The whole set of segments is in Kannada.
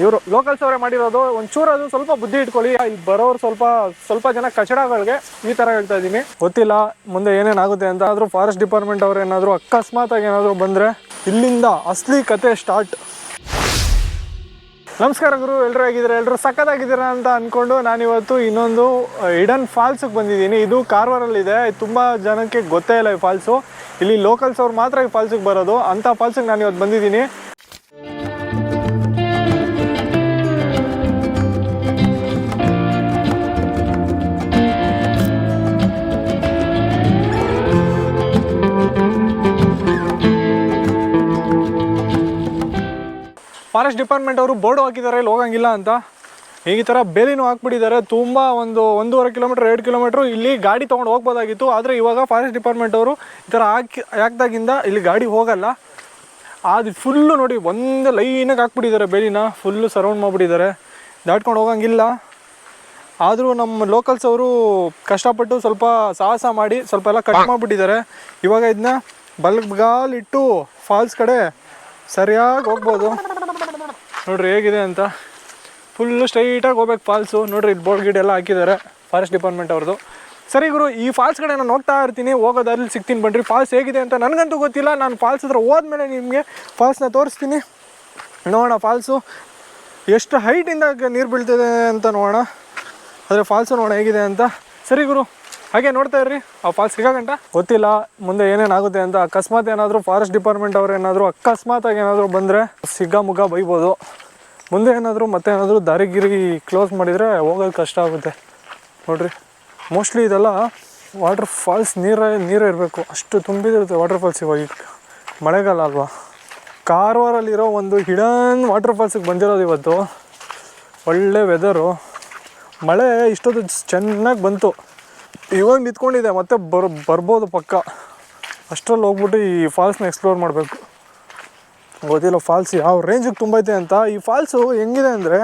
ಇವರು ಲೋಕಲ್ಸ್ ಅವರೇ ಮಾಡಿರೋದು, ಒಂಚೂರು ಅದು ಸ್ವಲ್ಪ ಬುದ್ಧಿ ಇಟ್ಕೊಳ್ಳಿ. ಇಲ್ಲಿ ಬರೋರು ಸ್ವಲ್ಪ ಸ್ವಲ್ಪ ಜನ ಕಚಡಗಳಿಗೆ ಈ ತರ ಹೇಳ್ತಾ ಇದ್ದೀನಿ. ಗೊತ್ತಿಲ್ಲ, ಮುಂದೆ ಏನೇನಾಗುತ್ತೆ ಅಂತ ಆದ್ರೂ ಫಾರೆಸ್ಟ್ ಡಿಪಾರ್ಟ್ಮೆಂಟ್ ಅವ್ರು ಏನಾದ್ರು ಅಕಸ್ಮಾತ್ ಆಗಿ ಏನಾದ್ರು ಬಂದ್ರೆ ಇಲ್ಲಿಂದ ಅಸ್ಲಿ ಕತೆ ಸ್ಟಾರ್ಟ್ ನಮಸ್ಕಾರ ಗುರು ಎಲ್ಲರೂ ಹೇಗಿದ್ದಾರೆ? ಎಲ್ಲರೂ ಸಖತ್ತಾಗಿದ್ದೀರಾ ಅಂತ ಅಂದ್ಕೊಂಡು ನಾನಿವತ್ತು ಇನ್ನೊಂದು ಇಡನ್ ಫಾಲ್ಸ್ಗೆ ಬಂದಿದ್ದೀನಿ. ಇದು ಕಾರವಾರಲ್ಲಿದೆ ತುಂಬ ಜನಕ್ಕೆ ಗೊತ್ತೇ ಇಲ್ಲ ಈ ಫಾಲ್ಸು ಇಲ್ಲಿ ಲೋಕಲ್ಸ್ ಅವ್ರು ಮಾತ್ರ ಈ ಫಾಲ್ಸಿಗೆ ಬರೋದು. ಅಂಥ ಫಾಲ್ಸಿಗೆ ನಾನು ಇವತ್ತು ಬಂದಿದ್ದೀನಿ. ಫಾರೆಸ್ಟ್ ಡಿಪಾರ್ಟ್ಮೆಂಟ್ ಅವರು ಬೋರ್ಡ್ ಹಾಕಿದ್ದಾರೆ, ಇಲ್ಲಿ ಹೋಗಂಗಿಲ್ಲ ಅಂತ. ಈ ಥರ ಬೇಲಿನೂ ಹಾಕ್ಬಿಟ್ಟಿದ್ದಾರೆ. ತುಂಬ ಒಂದು ಒಂದೂವರೆ ಕಿಲೋಮೀಟ್ರ್, ಎರಡು ಕಿಲೋಮೀಟ್ರ್ ಇಲ್ಲಿ ಗಾಡಿ ತೊಗೊಂಡು ಹೋಗ್ಬೋದಾಗಿತ್ತು. ಆದರೆ ಇವಾಗ ಫಾರೆಸ್ಟ್ ಡಿಪಾರ್ಟ್ಮೆಂಟ್ ಅವರು ಈ ಥರ ಹಾಕಿ, ಹಾಕ್ದಾಗಿಂದ ಇಲ್ಲಿ ಗಾಡಿ ಹೋಗಲ್ಲ. ಅದು ಫುಲ್ಲು ನೋಡಿ, ಒಂದು ಲೈನಾಗಿ ಹಾಕ್ಬಿಟ್ಟಿದ್ದಾರೆ ಬೇಲಿನ. ಫುಲ್ಲು ಸರೌಂಡ್ ಮಾಡಿಬಿಟ್ಟಿದ್ದಾರೆ. ದಾಟ್ಕೊಂಡು ಹೋಗಂಗಿಲ್ಲ. ಆದರೂ ನಮ್ಮ ಲೋಕಲ್ಸ್ ಅವರು ಕಷ್ಟಪಟ್ಟು ಸ್ವಲ್ಪ ಸಾಹಸ ಮಾಡಿ, ಸ್ವಲ್ಪ ಎಲ್ಲ ಕಟ್ ಮಾಡಿಬಿಟ್ಟಿದ್ದಾರೆ. ಇವಾಗ ಇದನ್ನ ಬಲ್ಗಾಲಿಟ್ಟು ಫಾಲ್ಸ್ ಕಡೆ ಸರಿಯಾಗಿ ಹೋಗ್ಬೋದು. ನೋಡ್ರಿ ಹೇಗಿದೆ ಅಂತ. ಫುಲ್ಲು ಸ್ಟ್ರೈಟಾಗಿ ಹೋಗ್ಬೇಕು ಫಾಲ್ಸು ನೋಡ್ರಿ ಇಲ್ಲಿ ಬೋರ್ಡ್ ಗಿಡ ಎಲ್ಲ ಹಾಕಿದ್ದಾರೆ ಫಾರೆಸ್ಟ್ ಡಿಪಾರ್ಟ್ಮೆಂಟ್ ಅವ್ರದ್ದು ಸರಿ ಗುರು, ಈ ಫಾಲ್ಸ್ ಕಡೆ ನಾನು ಹೋಗ್ತಾ ಇರ್ತೀನಿ ಹೋಗೋದ್ರಲ್ಲಿ ಸಿಗ್ತೀನಿ ಬನ್ರಿ. ಫಾಲ್ಸ್ ಹೇಗಿದೆ ಅಂತ ನನಗಂತೂ ಗೊತ್ತಿಲ್ಲ. ನಾನು ಫಾಲ್ಸ್ ಹತ್ರ ಹೋದ್ಮೇಲೆ ನಿಮಗೆ ಫಾಲ್ಸ್ನ ತೋರಿಸ್ತೀನಿ. ನೋಡೋಣ ಫಾಲ್ಸು ಎಷ್ಟು ಹೈಟಿಂದ ನೀರು ಬೀಳ್ತಿದೆ ಅಂತ ನೋಡೋಣ. ಆದರೆ ಫಾಲ್ಸು ನೋಡೋಣ ಹೇಗಿದೆ ಅಂತ. ಸರಿ ಗುರು ಹಾಗೆ ನೋಡ್ತಾ ಇರ್ರಿ, ಆ ಫಾಲ್ಸ್ ಸಿಗಂಟ ಗೊತ್ತಿಲ್ಲ, ಮುಂದೆ ಏನೇನಾಗುತ್ತೆ ಅಂತ. ಅಕಸ್ಮಾತ್ ಏನಾದರೂ ಫಾರೆಸ್ಟ್ ಡಿಪಾರ್ಟ್ಮೆಂಟ್ ಅವ್ರು ಏನಾದರೂ ಅಕಸ್ಮಾತಾಗಿ ಏನಾದರೂ ಬಂದರೆ ಸಿಗ್ಗಾಮುಗ್ಗ ಬೈಬೋದು. ಮುಂದೆ ಏನಾದರೂ, ಮತ್ತೆ ಏನಾದರೂ ದಾರಿಗಿರಿ ಕ್ಲೋಸ್ ಮಾಡಿದರೆ ಹೋಗೋದು ಕಷ್ಟ ಆಗುತ್ತೆ. ನೋಡ್ರಿ ಮೋಸ್ಟ್ಲಿ ಇದೆಲ್ಲ ವಾಟರ್ ಫಾಲ್ಸ್ ನೀರೇ ನೀರೇ ಇರಬೇಕು. ಅಷ್ಟು ತುಂಬಿದಿರುತ್ತೆ ವಾಟರ್ ಫಾಲ್ಸ್ ಇವಾಗ. ಮಳೆಗಾಲ ಅಲ್ವಾ? ಕಾರವಾರಲ್ಲಿರೋ ಒಂದು ಹಿಡನ್ ವಾಟರ್ ಫಾಲ್ಸಿಗೆ ಬಂದಿರೋದು ಇವತ್ತು. ಒಳ್ಳೆ ವೆದರು ಮಳೆ ಇಷ್ಟೊತ್ತು ಚೆನ್ನಾಗಿ ಬಂತು. ಇವಾಗ ನಿಂತ್ಕೊಂಡಿದೆ, ಮತ್ತೆ ಬರ್, ಬರ್ಬೋದು ಪಕ್ಕ. ಅಷ್ಟರಲ್ಲಿ ಹೋಗ್ಬಿಟ್ಟು ಈ ಫಾಲ್ಸ್ನ ಎಕ್ಸ್ಪ್ಲೋರ್ ಮಾಡಬೇಕು. ಗೊತ್ತಿಲ್ಲ ಫಾಲ್ಸ್ ಯಾವ ರೇಂಜಿಗೆ ತುಂಬೈತೆ ಅಂತ. ಈ ಫಾಲ್ಸು ಹೆಂಗಿದೆ ಅಂದರೆ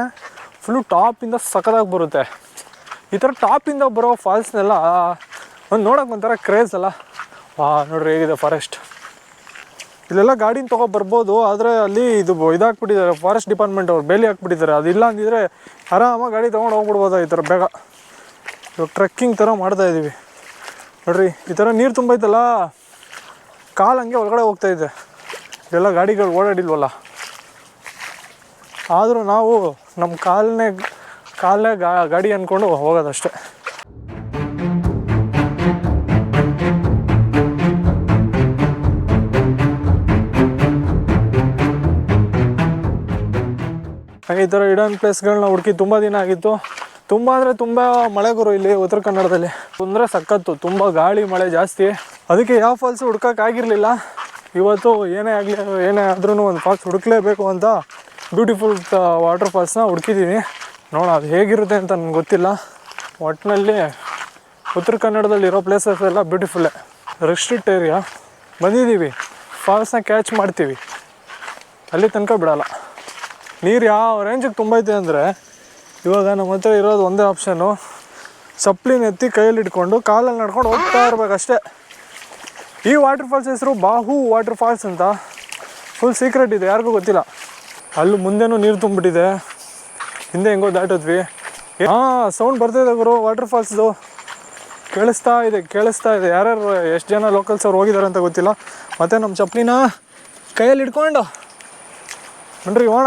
ಫುಲ್ಲು ಟಾಪಿಂದ ಸಖತ್ತಾಗಿ ಬರುತ್ತೆ. ಈ ಥರ ಟಾಪಿಂದ ಬರೋ ಫಾಲ್ಸ್ನೆಲ್ಲ, ಒಂದು ನೋಡೋಕೆ ಒಂಥರ ಕ್ರೇಜ್ ಅಲ್ಲ. ವಾ ನೋಡ್ರಿ ಹೇಗಿದೆ ಫಾರೆಸ್ಟ್ ಇಲ್ಲೆಲ್ಲ ಗಾಡಿನ ತೊಗೊ ಬರ್ಬೋದು, ಆದರೆ ಅಲ್ಲಿ ಇದು ಇದಾಕ್ಬಿಟ್ಟಿದ್ದಾರೆ ಫಾರೆಸ್ಟ್ ಡಿಪಾರ್ಟ್ಮೆಂಟ್ ಅವ್ರು, ಬೇಲಿ ಹಾಕ್ಬಿಟ್ಟಿದ್ದಾರೆ. ಅದಿಲ್ಲ ಅಂದಿದ್ರೆ ಆರಾಮಾಗಿ ಗಾಡಿ ತೊಗೊಂಡು ಹೋಗ್ಬಿಡ್ಬೋದು ಈ ಥರ ಬೇಗ. ಇವಾಗ ಟ್ರೆಕ್ಕಿಂಗ್ ಥರ ಮಾಡ್ತಾ ಇದ್ದೀವಿ ನೋಡ್ರಿ, ಈ ಥರ ನೀರು ತುಂಬೈತಲ್ಲ ಕಾಲು ಹಂಗೆ ಒಳಗಡೆ ಹೋಗ್ತಾ ಇದೆ. ಎಲ್ಲ ಗಾಡಿಗಳು ಓಡಾಡಿಲ್ವಲ್ಲ? ಆದರೂ ನಾವು ನಮ್ಮ ಕಾಲನೇ ಕಾಲೇ ಗಾ, ಗಾಡಿ ಅಂದ್ಕೊಂಡು ಹೋಗೋದಷ್ಟೇ. ಹಾಗೆ ಈ ಥರ ಇಡನ್ ಪ್ಲೇಸ್ಗಳನ್ನ ಹುಡುಕಿ ತುಂಬ ದಿನ ಆಗಿತ್ತು. ತುಂಬ ಅಂದರೆ ತುಂಬ ಮಳೆ ಗುರು ಇಲ್ಲಿ ಉತ್ತರ ಕನ್ನಡದಲ್ಲಿ. ತೊಂದರೆ ಸಕ್ಕತ್ತು ತುಂಬ ಗಾಳಿ, ಮಳೆ ಜಾಸ್ತಿ. ಅದಕ್ಕೆ ಯಾವ ಫಾಲ್ಸ್ ಹುಡ್ಕೋಕ್ಕಾಗಿರಲಿಲ್ಲ ಇವತ್ತು ಏನೇ ಆಗಲಿ, ಏನೇ ಆದ್ರೂ ಒಂದು ಫಾಲ್ಸ್ ಹುಡುಕ್ಲೇಬೇಕು ಅಂತ ಬ್ಯೂಟಿಫುಲ್ ವಾಟರ್ ಫಾಲ್ಸ್ನ ಹುಡುಕಿದ್ದೀನಿ ನೋಡೋಣ ಅದು ಹೇಗಿರುತ್ತೆ ಅಂತ ನನಗೆ ಗೊತ್ತಿಲ್ಲ. ಒಟ್ಟಿನಲ್ಲಿ ಉತ್ತರ ಕನ್ನಡದಲ್ಲಿರೋ ಪ್ಲೇಸಸ್ ಎಲ್ಲ ಬ್ಯೂಟಿಫುಲ್ಲೇ ರೆಸ್ಟ್ರಿಕ್ಟ್ ಏರಿಯಾ ಬಂದಿದ್ದೀವಿ ಫಾಲ್ಸ್ನ ಕ್ಯಾಚ್ ಮಾಡ್ತೀವಿ. ಅಲ್ಲಿ ತನಕ ಬಿಡಲ್ಲ. ನೀರು ಯಾವ ರೇಂಜಿಗೆ ತುಂಬೈತೆ ಅಂದರೆ ಇವಾಗ ನಮ್ಮ ಹತ್ರ ಇರೋದು ಒಂದೇ ಆಪ್ಷನ್ನು ಸಪ್ಲಿನ ಎತ್ತಿ ಕೈಯಲ್ಲಿ ಇಟ್ಕೊಂಡು ಕಾಲಲ್ಲಿ ನಡ್ಕೊಂಡು ಹೋಗ್ತಾ ಇರ್ಬೇಕಷ್ಟೇ ಈ ವಾಟರ್ ಫಾಲ್ಸ್ ಹೆಸರು ಬಾಹು ವಾಟರ್ ಫಾಲ್ಸ್ ಅಂತ. ಫುಲ್ ಸೀಕ್ರೆಟ್ ಇದೆ, ಯಾರಿಗೂ ಗೊತ್ತಿಲ್ಲ. ಅಲ್ಲಿ ಮುಂದೆನೂ ನೀರು ತುಂಬಿಟ್ಟಿದೆ. ಹಿಂದೆ ಹೆಂಗೋ ದಾಟಿದ್ವಿ. ಹಾಂ ಸೌಂಡ್ ಬರ್ತಿದೆ ಗುರು ವಾಟರ್ ಫಾಲ್ಸ್ದು ಕೇಳಿಸ್ತಾ ಇದೆ ಕೇಳಿಸ್ತಾ ಇದೆ. ಯಾರ್ಯಾರು, ಎಷ್ಟು ಜನ ಲೋಕಲ್ಸ್ ಅವ್ರು ಹೋಗಿದ್ದಾರೆ ಅಂತ ಗೊತ್ತಿಲ್ಲ. ಮತ್ತು ನಮ್ಮ ಚಪ್ಪಲಿನ ಕೈಯಲ್ಲಿ ಇಟ್ಕೊಂಡು. ನೋಡ್ರಿ ಹೋಣ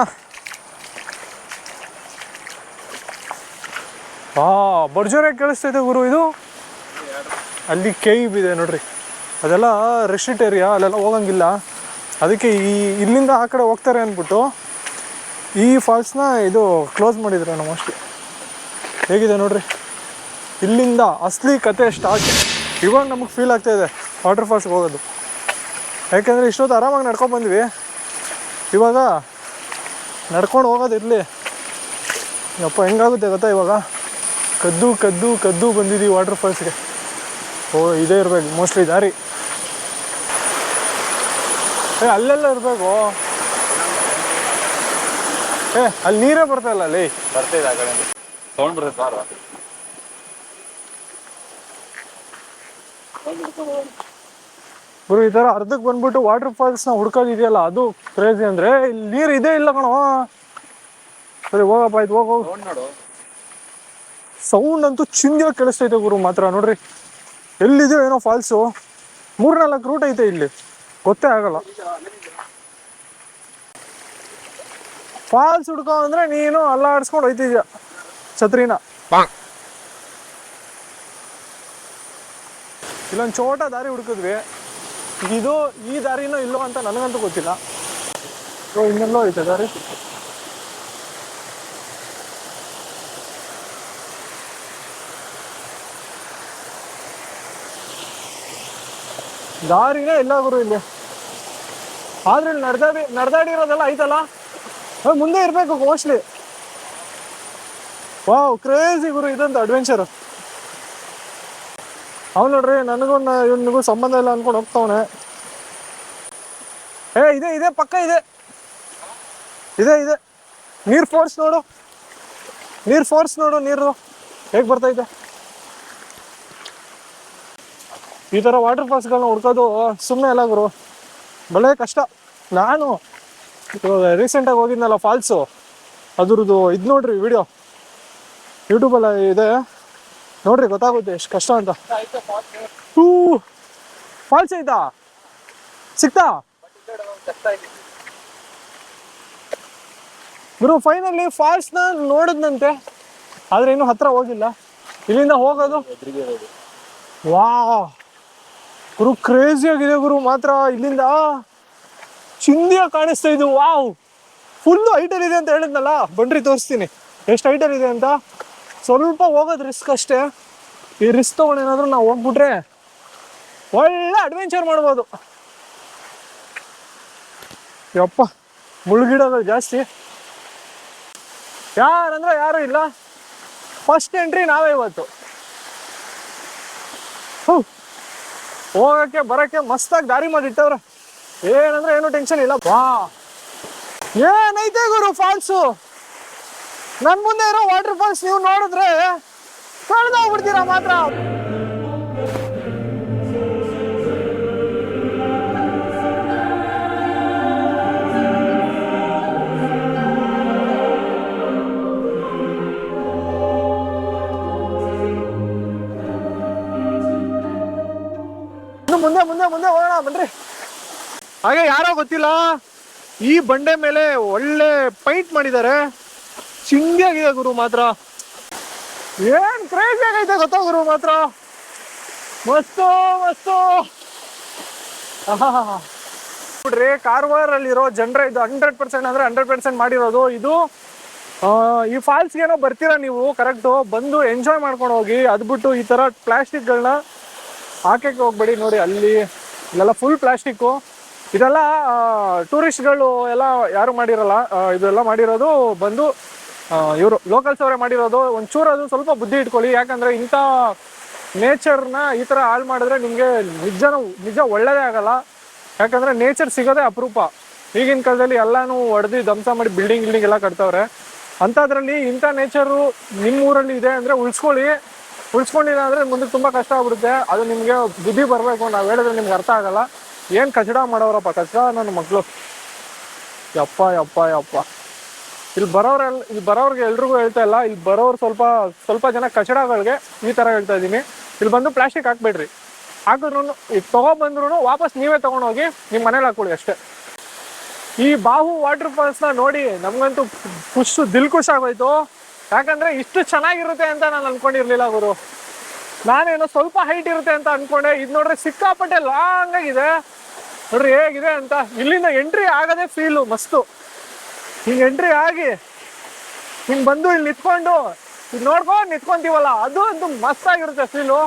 ಹಾ ಭರ್ಜರಿಯಾಗಿ ಕೇಳಿಸ್ತೈತೆ ಗುರು ಇದು. ಅಲ್ಲಿ ಕೇವ್ ಇದೆ ನೋಡ್ರಿ. ಅದೆಲ್ಲ ರೆಸ್ಟ್ರಿಕ್ಟ್ ಏರಿಯಾ ಅಲ್ಲೆಲ್ಲ ಹೋಗಂಗಿಲ್ಲ. ಅದಕ್ಕೆ ಈ, ಇಲ್ಲಿಂದ ಆ ಕಡೆ ಹೋಗ್ತಾರೆ ಅಂದ್ಬಿಟ್ಟು ಈ ಫಾಲ್ಸ್ನ ಇದು ಕ್ಲೋಸ್ ಮಾಡಿದ್ರೆ ನಾವು ಅಷ್ಟೇ. ಹೇಗಿದೆ ನೋಡ್ರಿ? ಇಲ್ಲಿಂದ ಅಸ್ಲಿ ಕತೆ ಸ್ಟಾರ್ಟ್ ಇವಾಗ ನಮಗೆ ಫೀಲ್ ಆಗ್ತಾ ಇದೆ ವಾಟರ್ ಫಾಲ್ಸ್ಗೆ ಹೋಗೋದು. ಯಾಕೆಂದರೆ ಇಷ್ಟೊತ್ತು ಆರಾಮಾಗಿ ನಡ್ಕೊಂಡು ಬಂದ್ವಿ. ಇವಾಗ ನಡ್ಕೊಂಡು ಹೋಗೋದು ಇರಲಿ. ಯಪ್ಪ, ಹೆಂಗಾಗುತ್ತೆ ಗೊತ್ತಾ ಇವಾಗ? ಕದ್ದು ಕದ್ದು ಕದ್ದು ಬಂದಿದ್ದೀವಿ ವಾಟರ್ ಫಾಲ್ಸ್ಗೆ ಓ ಇದೇ ಇರಬೇಕು ಮೋಸ್ಟ್ಲಿ ದಾರಿ. ಏ ಅಲ್ಲೆಲ್ಲ ಇರಬೇಕು. ಏ ಅಲ್ಲಿ ನೀರೇ ಬರ್ತಾ ಇಲ್ಲ ಅಲ್ಲಿ. ಬರ್ತಿದೆ ಆ ಕಡೆ ಸೌಂಡ್ ಬರ್ತೈತೆ ಬಾರ ಗುರು ಈ ಥರ ಅರ್ಧಕ್ಕೆ ಬಂದ್ಬಿಟ್ಟು ವಾಟರ್ ಫಾಲ್ಸ್ನ ಹುಡ್ಕೋದಿದೆಯಲ್ಲ ಅದು ಕ್ರೇಜಿ ಅಂದರೆ ಇಲ್ಲಿ ನೀರು ಇದೇ ಇಲ್ಲ ಕಣೋ. ಸರಿ ಹೋಗಪ್ಪ ಆಯ್ತು ಹೋಗಿ ಹೋಗಿ. ನೋಡು. ಸೌಂಡ್ ಅಂತೂ ಚಿಂದಿಯಾಗಿ ಕೇಳಿಸ್ತೈತೆ ಗುರು ಮಾತ್ರ. ನೋಡ್ರಿ ಎಲ್ಲಿದೆಯೋ ಏನೋ ಫಾಲ್ಸು ಮೂರ್ನಾಲ್ಕು ರೂಟ್ ಐತೆ ಇಲ್ಲಿ. ಗೊತ್ತೇ ಆಗಲ್ಲ. ಫಾಲ್ಸ್ ಹುಡ್ಕೋ ಅಂದ್ರೆ ನೀನು ಅಲ್ಲಾಡ್ಸ್ಕೊಂಡು ಹೋಯ್ತಿದ್ಯ? ಛತ್ರಿನ? ಇಲ್ಲೊಂದು ಚೋಟ ದಾರಿ ಹುಡುಕಿದ್ವಿ. ಇದು ಈ ದಾರಿನೋ ಇಲ್ಲೋ ಅಂತ ನನಗಂತೂ ಗೊತ್ತಿಲ್ಲ. ಸೊ ಇನ್ನೆಲ್ಲೋ ಐತೆ ದಾರಿ? ದಾರಿನೇ ಇಲ್ಲ ಗುರು ಇಲ್ಲಿ. ಆದ್ರೆ ಇಲ್ಲಿ ನಡೆದಾಡಿ, ನಡೆದಾಡಿರೋದೆಲ್ಲ ಐತಲ್ಲ? ಮುಂದೆ ಇರಬೇಕು ಮೋಸ್ಟ್ಲಿ ವಾವ್ ಕ್ರೇಜಿ ಗುರು ಇದೊಂದು ಅಡ್ವೆಂಚರ್ ಅವ್ನು ನೋಡ್ರಿ ನನಗೂ ಇವನಿಗೂ ಸಂಬಂಧ ಇಲ್ಲ ಅನ್ಕೊಂಡು ಹೋಗ್ತಾವನೆ. ಏ, ಇದೆ ಇದೆ, ಪಕ್ಕ ಇದೆ. ಇದೆ ಇದೆ. ನೀರ್ ಫೋರ್ಸ್ ನೋಡು. ನೀರ್ ಫೋರ್ಸ್ ನೋಡು, ನೀರು. ಹೇಗ್ ಬರ್ತೈತೆ ಈ ಥರ ವಾಟರ್ ಫಾಲ್ಸ್ಗಳನ್ನ ಹುಡ್ಕೋದು ಸುಮ್ಮನೆ ಅಲ್ಲ ಗುರು. ಬಳೆ ಕಷ್ಟ. ನಾನು ರೀಸೆಂಟಾಗಿ ಹೋಗಿದ್ನಲ್ಲ ಫಾಲ್ಸು ಅದ್ರದ್ದು ಇದು ನೋಡ್ರಿ ವಿಡಿಯೋ ಯೂಟ್ಯೂಬಲ್ಲ ಇದೆ. ನೋಡ್ರಿ ಗೊತ್ತಾಗುತ್ತೆ ಎಷ್ಟು ಕಷ್ಟ ಅಂತ. ಹೂ ಫಾಲ್ಸ್ ಐತಾ ಸಿಕ್ತಾ? ಗುರು ಫೈನಲಿ ಫಾಲ್ಸ್ನ ನೋಡಿದ್ನಂತೆ. ಆದ್ರೆ ಇನ್ನೂ ಹತ್ರ ಹೋಗಿಲ್ಲ. ಇಲ್ಲಿಂದ ಹೋಗೋದು? ವಾ ಗುರು ಕ್ರೇಜಿ ಆಗಿದೆ ಗುರು. ಮಾತ್ರ ಇಲ್ಲಿಂದ ಚಿಂದಿಯ ಕಾಣಿಸ್ತಾ ಇದು. ವಾವ್. ಫುಲ್ಲು ಹೈಟಲ್ ಇದೆ ಅಂತ ಹೇಳಿದ್ನಲ್ಲ? ಬನ್ರಿ, ತೋರಿಸ್ತೀನಿ. ಎಷ್ಟು ಹೈಟಲ್ ಇದೆ ಅಂತ? ಸ್ವಲ್ಪ ಹೋಗೋದು ರಿಸ್ಕ್ ಅಷ್ಟೇ. ಈ ರಿಸ್ಕ್ ತೊಗೊಂಡು ಏನಾದರೂ ನಾವು ಹೋಗ್ಬಿಟ್ರೆ ಒಳ್ಳೆ ಅಡ್ವೆಂಚರ್ ಮಾಡ್ಬೋದು. ಯಪ್ಪ ಮುಳುಗಿಡೋದು ಜಾಸ್ತಿ. ಯಾರಂದ್ರೆ ಯಾರು ಇಲ್ಲ. ಫಸ್ಟ್ ಎಂಟ್ರಿ ನಾವೇ ಇವತ್ತು. ಹೂ. ಹೋಗಕ್ಕೆ, ಬರಕ್ಕೆ ಮಸ್ತಾಗಿ ದಾರಿ ಮಾಡಿಟ್ಟವ್ರೆ. ಏನಂದ್ರೆ ಏನು ಟೆನ್ಷನ್ ಇಲ್ಲ. ವಾ ಏನೈತೆ ಗುರು ಫಾಲ್ಸು ನನ್ ಮುಂದೆ ಇರೋ ವಾಟರ್ ಫಾಲ್ಸ್ ನೀವು ನೋಡಿದ್ರೆ ಕಳೆದೋಗ್ಬಿಡ್ತೀರಾ ಮಾತ್ರ. ಹಾಗೆ ಯಾರೋ ಗೊತ್ತಿಲ್ಲ. ಈ ಬಂಡೆ ಮೇಲೆ ಒಳ್ಳೆ ಪೈಂಟ್ ಮಾಡಿದ್ದಾರೆ. ಚಿಂದಿಯಾಗಿದೆ ಗುರು ಮಾತ್ರ. ಏನ್ ಕ್ರೇಜಿ ಆಗೈತೆ ಗೊತ್ತಾ ಗುರು ಮಾತ್ರ? ಮಸ್ತು ಮಸ್ತು. ನೋಡ್ರಿ ಅಲ್ಲಿರೋ ಜನರ ಇದು ಹಂಡ್ರೆಡ್ ಪರ್ಸೆಂಟ್ ಅಂದ್ರೆ ಹಂಡ್ರೆಡ್ ಪರ್ಸೆಂಟ್ ಮಾಡಿರೋದು. ಇದು ಈ ಫಾಲ್ಸ್ಗೆ ಏನೋ ಬರ್ತೀರಾ ನೀವು? ಕರೆಕ್ಟು ಬಂದು ಎಂಜಾಯ್ ಮಾಡ್ಕೊಂಡು ಹೋಗಿ. ಅದ್ಬಿಟ್ಟು ಈ ಥರ ಪ್ಲಾಸ್ಟಿಕ್ಗಳನ್ನ ಹಾಕಕ್ಕೆ ಹೋಗ್ಬೇಡಿ. ನೋಡಿ, ಅಲ್ಲಿ, ಇಲ್ಲೆಲ್ಲ ಫುಲ್ ಪ್ಲಾಸ್ಟಿಕ್ಕು ಇದೆಲ್ಲ ಟೂರಿಸ್ಟ್ಗಳು ಎಲ್ಲ ಯಾರು ಮಾಡಿರಲ್ಲ ಇದೆಲ್ಲ ಮಾಡಿರೋದು ಬಂದು ಇವರು ಲೋಕಲ್ಸ್ ಅವರೇ ಮಾಡಿರೋದು. ಒಂಚೂರು ಅದು ಸ್ವಲ್ಪ ಬುದ್ಧಿ ಇಟ್ಕೊಳ್ಳಿ. ಯಾಕಂದ್ರೆ ಇಂಥ ನೇಚರ್ನ ಈ ಥರ ಹಾಳು ಮಾಡಿದ್ರೆ ನಿಮಗೆ ನಿಜ ನಿಜ ಒಳ್ಳೇದೇ ಆಗಲ್ಲ. ಯಾಕಂದ್ರೆ ನೇಚರ್ ಸಿಗೋದೇ ಅಪರೂಪ. ಈಗಿನ ಕಾಲದಲ್ಲಿ ಎಲ್ಲನೂ ಹೊಡೆದು ಧ್ವಂಸ ಮಾಡಿ ಬಿಲ್ಡಿಂಗ್ ಗಿಲ್ಡಿಂಗ್ ಎಲ್ಲ ಕಟ್ತವ್ರೆ. ಅಂಥದ್ರಲ್ಲಿ ಇಂಥ ನೇಚರು ನಿಮ್ಮ ಊರಲ್ಲಿ ಇದೆ ಅಂದರೆ ಉಳಿಸ್ಕೊಳ್ಳಿ. ಉಳಿಸ್ಕೊಂಡಿಲ್ಲ ಅಂದರೆ ಮುಂದೆ ತುಂಬ ಕಷ್ಟ ಆಗ್ಬಿಡುತ್ತೆ. ಅದು ನಿಮಗೆ ಬುದ್ಧಿ ಬರಬೇಕು ನಾವು ಹೇಳಿದ್ರೆ ನಿಮ್ಗೆ ಅರ್ಥ ಆಗಲ್ಲ. ಏನು ಕಚಡ ಮಾಡೋರಪ್ಪ? ಕಚಡ ನನ್ನ ಮಕ್ಕಳು ಯಪ್ಪ ಯಪ್ಪ ಯಪ್ಪ. ಇಲ್ಲಿ ಬರೋರೆಲ್ಲ ಇಲ್ಲಿ ಬರೋರ್ಗೆ ಎಲ್ರಿಗೂ ಹೇಳ್ತಾ ಇಲ್ಲ. ಇಲ್ಲಿ ಬರೋರು ಸ್ವಲ್ಪ ಸ್ವಲ್ಪ ಜನ ಕಚಡಗಳಿಗೆ ಈ ಥರ ಹೇಳ್ತಾ ಇದ್ದೀನಿ. ಇಲ್ಲಿ ಬಂದು ಪ್ಲಾಸ್ಟಿಕ್ ಹಾಕ್ಬೇಡ್ರಿ. ಹಾಕಿದ್ರು ಈಗ ತೊಗೊಬಂದ್ರು ವಾಪಸ್ ನೀವೇ ತೊಗೊಂಡೋಗಿ ನಿಮ್ಮ ಮನೇಲಿ ಹಾಕೊಳ್ಳಿ ಅಷ್ಟೇ. ಈ ಬಾಹು ವಾಟರ್ ಫಾಲ್ಸ್ನ ನೋಡಿ ನಮಗಂತೂ ಖುಷ್, ದಿಲ್ ಖುಷ್ ಆಗೋಯ್ತು. ಯಾಕಂದ್ರೆ ಇಷ್ಟು ಚೆನ್ನಾಗಿರುತ್ತೆ ಅಂತ ನಾನು ಅನ್ಕೊಂಡಿರಲಿಲ್ಲ ಗುರು. ನಾನೇನೋ ಸ್ವಲ್ಪ ಹೈಟ್ ಇರುತ್ತೆ ಅಂತ ಅನ್ಕೊಂಡೆ. ಇದು ನೋಡ್ರೆ ಸಿಕ್ಕಾಪಟ್ಟೆ ಲಾಂಗ್ ಆಗಿದೆ. ನೋಡ್ರಿ ಹೇಗಿದೆ ಅಂತ. ಇಲ್ಲಿಂದ ಎಂಟ್ರಿ ಆಗದೆ ಫೀಲು ಮಸ್ತು. ಹಿಂಗೆ ಎಂಟ್ರಿ ಆಗಿ ಹಿಂಗೆ ಬಂದು ಇಲ್ಲಿ ನಿಂತ್ಕೊಂಡು ಇದು ನೋಡ್ಕೊಂಡು ನಿಂತ್ಕೊಂತೀವಲ್ಲ, ಅದು ಅಂತೂ ಮಸ್ತ್ ಆಗಿರುತ್ತೆ ಫೀಲು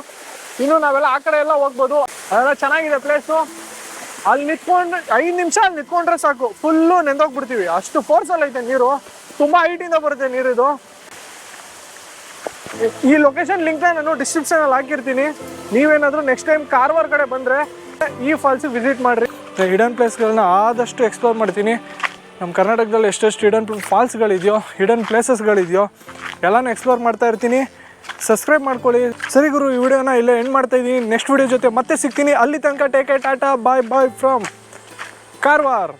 ಇನ್ನು ನಾವೆಲ್ಲ ಆ ಕಡೆ ಎಲ್ಲ ಹೋಗ್ಬೋದು. ಅದೆಲ್ಲ ಚೆನ್ನಾಗಿದೆ ಪ್ಲೇಸು ಅಲ್ಲಿ ನಿಂತ್ಕೊಂಡು, ಐದು ನಿಮಿಷ ಅಲ್ಲಿ ನಿಂತ್ಕೊಂಡ್ರೆ ಸಾಕು. ಫುಲ್ಲು ನೆಂದೋಗ್ಬಿಡ್ತೀವಿ. ಅಷ್ಟು ಫೋರ್ಸಲ್ಲಿ ಐತೆ ನೀರು. ತುಂಬ ಹೈಟಿಂದ ಬರುತ್ತೆ ನೀರಿದು ಈ ಲೊಕೇಶನ್ ಲಿಂಕ್ ನಾನು ಡಿಸ್ಕ್ರಿಪ್ಷನ್ ಅಲ್ಲಿ ಹಾಕಿರ್ತೀನಿ. ನೀವೇನಾದರೂ ನೆಕ್ಸ್ಟ್ ಟೈಮ್ ಕಾರವಾರ ಕಡೆ ಬಂದ್ರೆ ಈ ಫಾಲ್ಸ್ ವಿಸಿಟ್ ಮಾಡ್ರಿ. ಹಿಡನ್ ಪ್ಲೇಸ್ಗಳನ್ನ ಆದಷ್ಟು ಎಕ್ಸ್ಪ್ಲೋರ್ ಮಾಡ್ತೀನಿ. ನಮ್ಮ ಕರ್ನಾಟಕದಲ್ಲಿ ಎಷ್ಟೆಷ್ಟು ಹಿಡನ್ ಫಾಲ್ಸ್ಗಳಿದೆಯೋ ಹಿಡನ್ ಪ್ಲೇಸಸ್ಗಳಿದೆಯೋ ಎಲ್ಲಾನು ಎಕ್ಸ್ಪ್ಲೋರ್ ಮಾಡ್ತಾ ಇರ್ತೀನಿ. ಸಬ್ಸ್ಕ್ರೈಬ್ ಮಾಡ್ಕೊಳ್ಳಿ. ಸರಿ ಗುರು, ಈ ವಿಡಿಯೋನ ಇಲ್ಲೇ ಎಂಡ್ ಮಾಡ್ತಾ ಇದ್ದೀನಿ. ನೆಕ್ಸ್ಟ್ ವಿಡಿಯೋ ಜೊತೆ ಮತ್ತೆ ಸಿಗ್ತೀನಿ. ಅಲ್ಲಿ ತನಕ take tata bye bye from Karwar